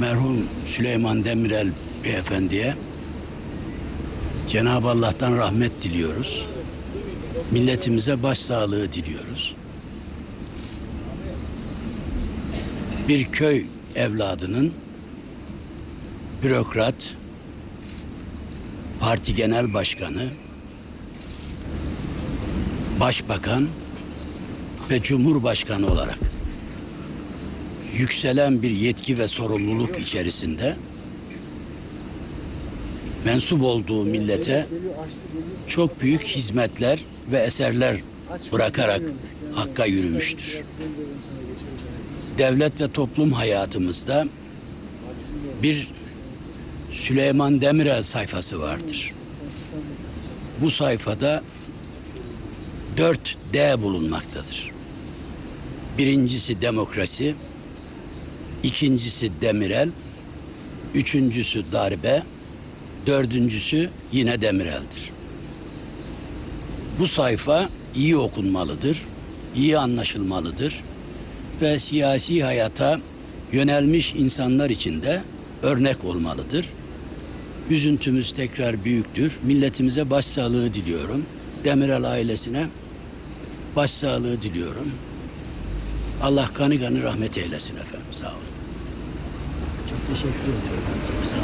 merhum Süleyman Demirel beyefendiye Cenab-ı Allah'tan rahmet diliyoruz. Milletimize başsağlığı diliyoruz. Bir köy evladının bürokrat, parti genel başkanı, başbakan ve cumhurbaşkanı olarak yükselen bir yetki ve sorumluluk içerisinde mensup olduğu millete çok büyük hizmetler ve eserler bırakarak hakka yürümüştür. Devlet ve toplum hayatımızda bir Süleyman Demirel sayfası vardır. Bu sayfada 4D bulunmaktadır. Birincisi demokrasi, ikincisi Demirel, üçüncüsü darbe, dördüncüsü yine Demirel'dir. Bu sayfa iyi okunmalıdır, iyi anlaşılmalıdır ve siyasi hayata yönelmiş insanlar için de örnek olmalıdır. Üzüntümüz tekrar büyüktür. Milletimize başsağlığı diliyorum. Demirel ailesine başsağlığı diliyorum. Allah kanı kanı rahmet eylesin efendim. Sağ olun. Çok teşekkür ederim.